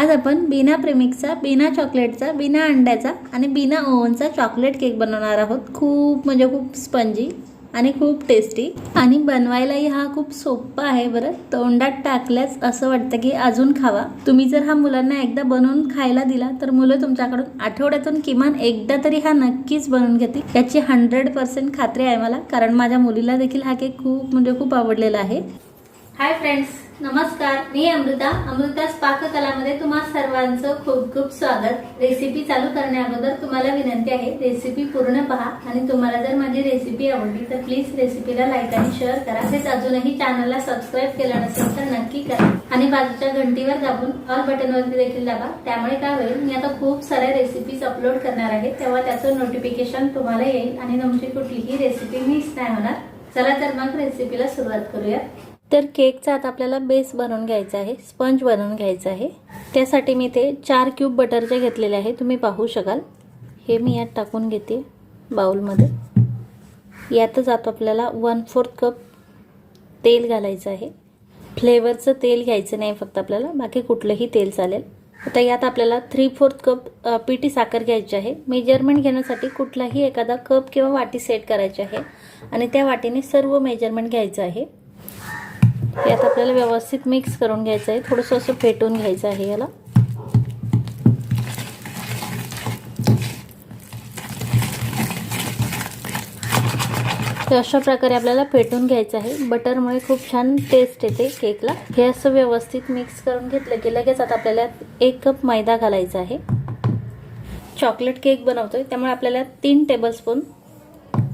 आज आपण बिना प्रेमिकचा बिना चॉकलेटचा बिना अंड्याचा आणि बिना ओव्हनचा चॉकलेट केक बनवणार आहोत. खूप म्हणजे खूप स्पंजी आणि खूप टेस्टी आणि बनवायलाही हा खूप सोपा आहे बरं. तोंडात टाकल्यास असं वाटतं की अजून खावा. तुम्ही जर हा मुलांना एकदा बनवून खायला दिला तर मुलं तुमच्याकडून आठवड्यातून किमान एकदा तरी हा नक्कीच बनवून घेतील. याची हंड्रेड पर्सेंट खात्री आहे मला कारण माझ्या मुलीला देखील हा केक खूप म्हणजे खूप आवडलेला आहे. हाय फ्रेंड्स नमस्कार. मी अमृता. अमृतास पाककलामध्ये तुम्हा सर्वांचं खूप खूप स्वागत. रेसिपी चालू करण्याअगोदर तुम्हाला विनंती आहे रेसिपी पूर्ण पहा. आणि तुम्हाला जर माझी रेसिपी आवडली तर प्लीज रेसिपीला लाईक आणि शेअर करा. तसेच अजूनही चॅनलला सबस्क्राईब केलं नसेल तर नक्की करा. आणि बाजूच्या घंटीवर दाबून ऑल बटनवरती देखील दाबा. त्यामुळे काय होईल मी आता खूप साऱ्या रेसिपीज अपलोड करणार आहे. तेव्हा त्याचं नोटिफिकेशन तुम्हाला येईल आणि तुमची कुठलीही रेसिपी मिस नाही होणार. चला तर मग रेसिपीला सुरुवात करूया. तर केकचा आता आपल्याला बेस बनवून घ्यायचा आहे स्पंज बनवून घ्यायचा आहे. त्यासाठी मी ते चार क्यूब बटरचे घेतलेले आहे तुम्ही पाहू शकाल. हे मी यात टाकून घेते बाउलमध्ये. यातच आता आपल्याला वन फोर्थ कप तेल घालायचं आहे. फ्लेवरचं तेल घ्यायचं नाही फक्त आपल्याला बाकी कुठलंही तेल चालेल. आता यात आपल्याला थ्री फोर्थ कप पिठी साखर घ्यायची आहे. मेजरमेंट घेण्यासाठी कुठलाही एखादा कप किंवा वाटी सेट करायची आहे. आणि त्या वाटीने सर्व मेजरमेंट घ्यायचं आहे. हे आता आपल्याला व्यवस्थित मिक्स करून घ्यायचं आहे. थोडंसं असं फेटून घ्यायचं आहे याला. तर अशा प्रकारे आपल्याला फेटून घ्यायचं आहे. बटरमुळे खूप छान टेस्ट येते केकला हे असं व्यवस्थित मिक्स करून घेतलं की लगेच आता आपल्याला एक कप मैदा घालायचा आहे. चॉकलेट केक बनवतोय. त्यामुळे आपल्याला तीन टेबलस्पून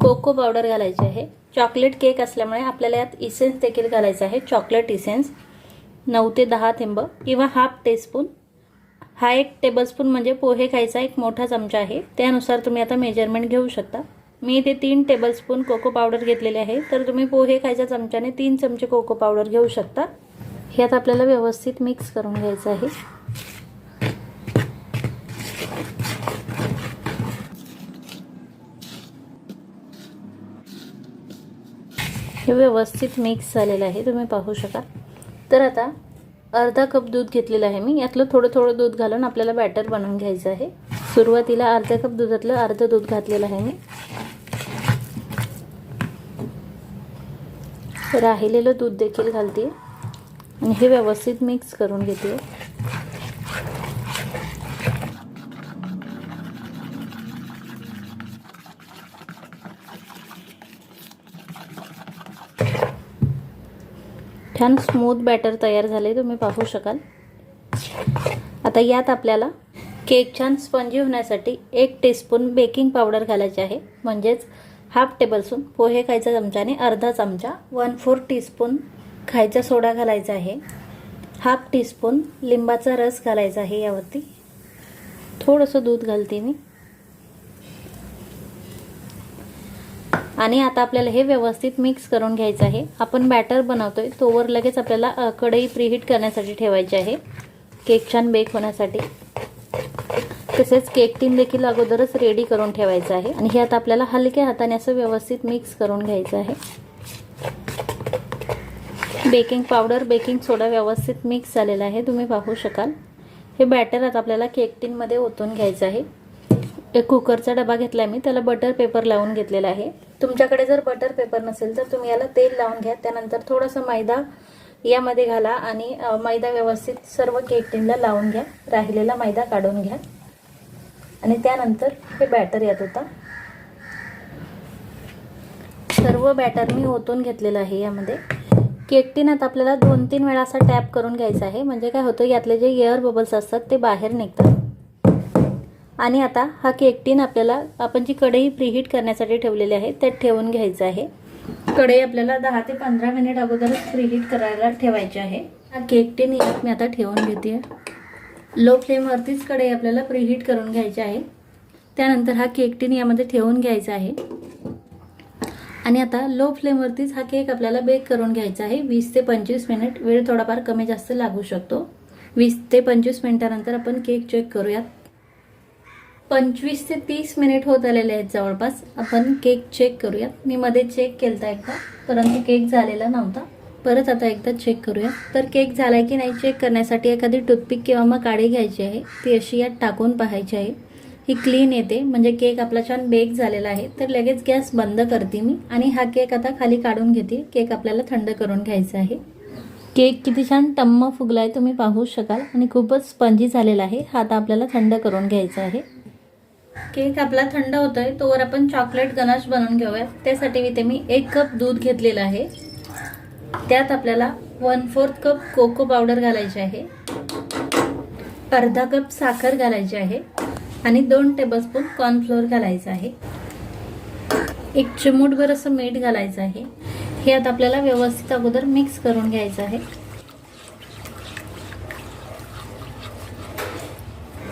कोको पावडर घालायची आहे. चॉकलेट केक असल्यामुळे आपल्याला यात इसेन्स देखील घालायचा आहे. चॉकलेट इसेन्स नऊ ते दहा थेंब किंवा हाफ टीस्पून हा एक टेबलस्पून म्हणजे पोहे खायचा एक मोठा चमचा आहे. त्यानुसार तुम्ही आता मेजरमेंट घेऊ शकता. मी इथे तीन टेबलस्पून कोको पावडर घेतलेले आहे. तर तुम्ही पोहे खायच्या चमच्याने तीन चमचे कोको पावडर घेऊ शकता. ह्यात आपल्याला व्यवस्थित मिक्स करून घ्यायचं आहे. हे व्यवस्थित मिक्स झालेलं आहे. तुम्ही पाहू शकाल. तर आता अर्धा कप दूध घेतलेलं आहे मी. यातलं थोडं थोडं दूध घालून आपल्याला बॅटर बनवून घ्यायचं आहे. सुरुवातीला अर्ध्या कप दुधातलं अर्धं दूध घातलेलं आहे मी. राहिलेलं दूध देखील घालते. आणि हे व्यवस्थित मिक्स करून घेते. छान स्मूथ बॅटर तयार झाले तुम्ही पाहू शकाल. आता यात आपल्याला केक छान स्पंजी होण्यासाठी एक टीस्पून बेकिंग पावडर घालायची आहे. म्हणजेच हाफ टेबलस्पून पोहे खायचा चमचाने अर्धा चमचा वन फोर टीस्पून खायचा सोडा घालायचा आहे. हाफ टीस्पून लिंबाचा रस घालायचा आहे यावरती. थोडंसं दूध घालते मी. आणि आता आपल्याला हे व्यवस्थित मिक्स करून घ्यायचं आहे. आपण बॅटर बनवतोय तोवर लगेच आपल्याला कढई प्रीहीट करण्यासाठी ठेवायची आहे. केक छान बेक होण्यासाठी. तसेच केक टीन देखील अगोदरच रेडी करून ठेवायचं आहे. आणि हे आता आपल्याला हलक्या हाताने असं व्यवस्थित मिक्स करून घ्यायचं आहे. बेकिंग पावडर बेकिंग सोडा व्यवस्थित मिक्स झालेला आहे. तुम्ही पाहू शकाल. हे बॅटर आता आपल्याला केक टीनमध्ये ओतून घ्यायचं आहे. एक कुकरचा डबा घेतला आहे मी. त्याला बटर पेपर लावून घेतलेला आहे. तुमच्याकडे जर बटर पेपर नसेल तर तुम्ही याला तेल लावून घ्या. त्यानंतर थोडासा मैदा यामध्ये घाला आणि मैदा व्यवस्थित सर्व केक लावून घ्या. राहिलेला मैदा काढून घ्या. आणि त्यानंतर हे बॅटर येत होता. सर्व बॅटर मी ओतून घेतलेलं आहे यामध्ये. केकटीनात आपल्याला दोन तीन वेळा असा टॅप करून घ्यायचा आहे. म्हणजे काय होतं यातले जे एअर बबल्स असतात ते बाहेर निघतात. आणि आता हा केक टीन आपल्याला आपण जी कढई प्रीहीट करण्यासाठी ठेवलेली आहे त्यात ठेवून घ्यायचं आहे. कढई आपल्याला दहा ते पंधरा मिनिट अगोदरच प्रीहीट करायला ठेवायची आहे. हा केक टीन यात मी आता ठेवून घेते. लो फ्लेमवरतीच कढई आपल्याला प्रीहीट करून घ्यायची आहे. त्यानंतर हा केक टीन यामध्ये ठेवून घ्यायचा आहे. आणि आता लो फ्लेमवरतीच हा केक आपल्याला बेक करून घ्यायचा आहे. वीस ते पंचवीस मिनिट वेळ थोडाफार कमी जास्त लागू शकतो. वीस ते पंचवीस मिनिटानंतर आपण केक चेक करूयात. पंचवीस ते तीस मिनिट होत आलेले आहेत जवळपास. आपण केक चेक करूयात मी मध्ये चेक केलता एकदा परंतु केक झालेला नव्हता. परत आता एकदा चेक करूया. तर केक झालाय की नाही चेक करण्यासाठी एखादी टूथपिक किंवा मग काडी घ्यायची आहे. ती अशी यात टाकून पाहायची आहे. ही क्लीन येते. म्हणजे केक आपला छान बेक झालेला आहे. तर लगेच गॅस बंद करते मी आणि हा केक आता खाली काढून घेते. केक आपल्याला थंड करून घ्यायचा आहे. केक किती छान टम्म फुगलाय तुम्ही पाहू शकाल. आणि खूपच स्पंजी झालेला आहे. हा आता आपल्याला थंड करून घ्यायचा आहे. केक आपला थंड होतोय तोवर आपण चॉकलेट गनाश बनवून घेऊयात. त्यासाठी मी ते मी एक कप दूध घेतलेलं आहे. त्यात आपल्याला one fourth cup cocoa powder घालायची आहे. अर्धा कप साखर घालायची आहे. आणि दोन टेबलस्पून कॉर्नफ्लोअर घालायचं आहे. एक चिमूटभर असं मीठ घालायचं आहे. हे आता आपल्याला व्यवस्थित अगोदर मिक्स करून घ्यायचं आहे.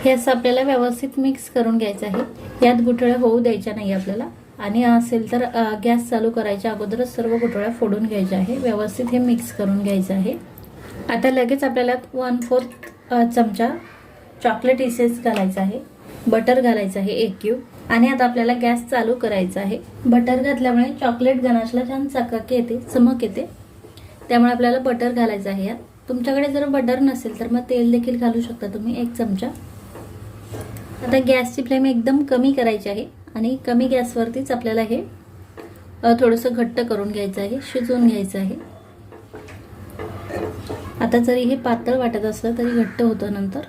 हे असं आपल्याला व्यवस्थित मिक्स करून घ्यायचं आहे. यात गुठळ्या होऊ द्यायच्या नाही आपल्याला. आणि असेल तर गॅस चालू करायच्या अगोदरच सर्व गुठळ्या फोडून घ्यायच्या आहे. व्यवस्थित हे मिक्स करून घ्यायचं आहे. आता लगेच आपल्याला वन फोर्थ चमचा चॉकलेट इसेस घालायचा आहे. बटर घालायचं आहे एक क्यूब आणि आता आपल्याला गॅस चालू करायचा आहे. बटर घातल्यामुळे चॉकलेट गणाशला छान चकाकी येते चमक येते. त्यामुळे आपल्याला बटर घालायचं आहे यात. तुमच्याकडे जर बटर नसेल तर मग तेल देखील घालू शकता तुम्ही एक चमचा. आता गॅसची फ्लेम एकदम कमी करायची आहे आणि कमी गॅसवरतीच आपल्याला हे थोडंसं घट्ट करून घ्यायचं आहे शिजवून घ्यायचं आहे. आता जरी हे पातळ वाटत असलं तरी घट्ट होतं नंतर.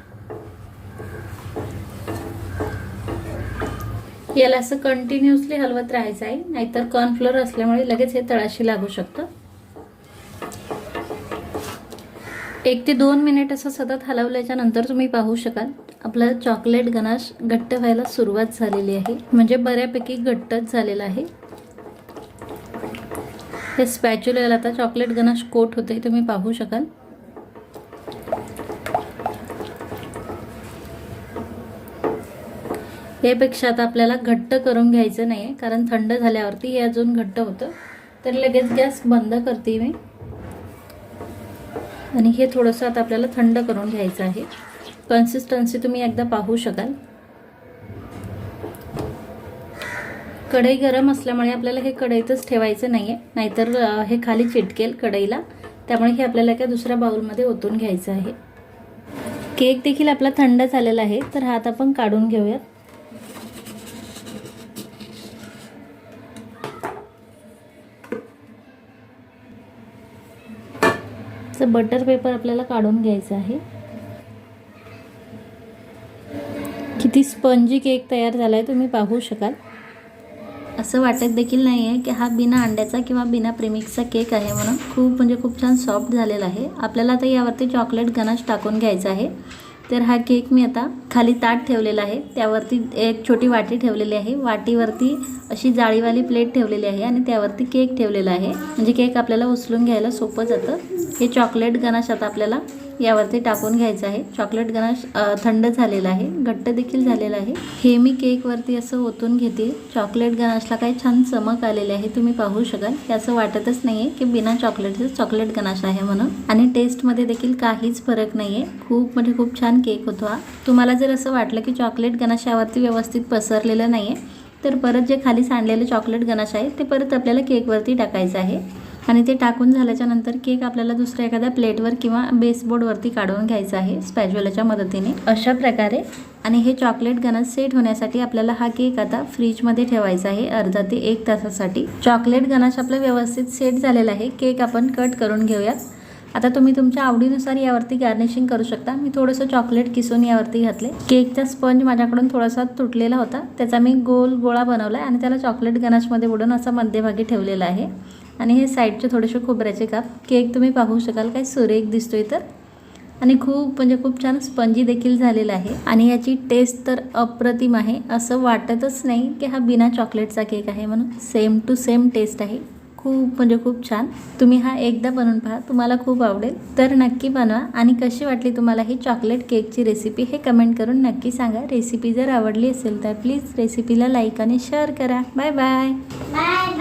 याला असं कंटिन्युअसली हलवत राहायचं आहे नाहीतर कॉर्नफ्लोअर असल्यामुळे लगेच हे तळाशी लागू शकतं. एक ते दोन मिनिट असं सतत हलवल्याच्या नंतर तुम्ही पाहू शकाल आपला चॉकलेट गनाश घट्ट व्हायला सुरुवात झालेली आहे. म्हणजे बऱ्यापैकी घट्टच झालेला आहे. हे स्पॅच्युलर आता चॉकलेट गनाश कोट होते तुम्ही पाहू शकाल. यापेक्षा आता आपल्याला घट्ट करून घ्यायचं नाही आहे कारण थंड झाल्यावरती हे अजून घट्ट होतं. तर लगेच गॅस बंद करते मी. आणि हे थोडंसं आता आपल्याला थंड करून घ्यायचं आहे. कन्सिस्टन्सी तुम्ही एकदा पाहू शकाल. कढई गरम असल्यामुळे आपल्याला हे कढईतच ठेवायचं नाही आहे नाहीतर हे खाली चिटकेल कढईला. त्यामुळे हे आपल्याला एका दुसऱ्या बाउलमध्ये ओतून घ्यायचं आहे. केक देखील आपला थंड झालेला आहे. तर हा आता आपण काढून घेऊयात. तर बटर पेपर आपल्याला काढून घ्यायचं आहे. किती स्पंजी केक तयार झाला आहे तुम्ही पाहू शकाल. असं वाटत देखील नाही आहे की हा बिना अंड्याचा किंवा बिना प्रेमिक्सचा केक आहे म्हणून खूप म्हणजे खूप छान सॉफ्ट झालेला आहे. आपल्याला आता यावरती चॉकलेट गनाश टाकून घ्यायचा आहे. तर हा केक मी आता खाली ताट ठेवलेला आहे. त्यावरती एक छोटी वाटी ठेवलेली आहे. वाटीवरती अशी जाळीवाली प्लेट ठेवलेली आहे आणि त्यावरती केक ठेवलेला आहे. म्हणजे केक आपल्याला उचलून घ्यायला सोपं जातं. हे चॉकलेट गनाश आता आपल्याला यावरती टाकून घ्यायचं आहे. चॉकलेट गनाश थंड झालेला आहे. घट्ट देखील झालेला आहे. हे मी केकवरती असं ओतून घेते चॉकलेट गनाशला काही छान चमक आलेली आहे. तुम्ही पाहू शकाल. हे असं वाटतच नाही आहे की बिना चॉकलेटचं चॉकलेट गनाश आहे म्हणून. आणि टेस्टमध्ये देखील काहीच फरक नाही आहे खूप म्हणजे खूप छान केक होतो. हा तुम्हाला जर असं वाटलं की चॉकलेट गनाश यावरती व्यवस्थित पसरलेलं नाही आहे तर परत जे खाली सांडलेलं चॉकलेट गनाश आहे ते परत आपल्याला केकवरती टाकायचं आहे. आणि ते टाकून झाल्याच्यानंतर केक आपल्याला दुसऱ्या एखाद्या प्लेटवर किंवा बेसबोर्डवरती काढून घ्यायचा आहे स्पॅज्युलाच्या मदतीने. अशा प्रकारे आणि हे चॉकलेट गनाश सेट होण्यासाठी आपल्याला हा केक आता फ्रीजमध्ये ठेवायचा आहे अर्धा ते एक तासासाठी. चॉकलेट गणश आपलं व्यवस्थित सेट झालेला आहे. केक आपण कट करून घेऊयात. आता तुम्ही तुमच्या आवडीनुसार यावरती गार्निशिंग करू शकता. मी थोडंसं चॉकलेट किसून यावरती घातले. केकचा स्पंज माझ्याकडून थोडासा तुटलेला होता. त्याचा मी गोल गोळा बनवला आणि त्याला चॉकलेट गनाशमध्ये बुडून असा मध्यभागी ठेवलेला आहे. आणि हे साईडचे थोडेसे खोबऱ्याचे काप. केक तुम्ही पाहू शकाल काय सुरेख दिसतोय तर. आणि खूप म्हणजे खूप छान स्पंजी देखील झालेला आहे. आणि याची टेस्ट तर अप्रतिम आहे. असं वाटतच नाही की हा बिना चॉकलेटचा केक आहे म्हणून. सेम टू सेम टेस्ट आहे. खूप म्हणजे खूप छान. तुम्ही हा एकदा बनवून पहा. तुम्हाला खूप आवडेल. तर नक्की बनवा. आणि कशी वाटली तुम्हाला ही चॉकलेट केकची रेसिपी हे कमेंट करून नक्की सांगा. रेसिपी जर आवडली असेल तर प्लीज रेसिपीला लाईक आणि शेअर करा. Bye bye bye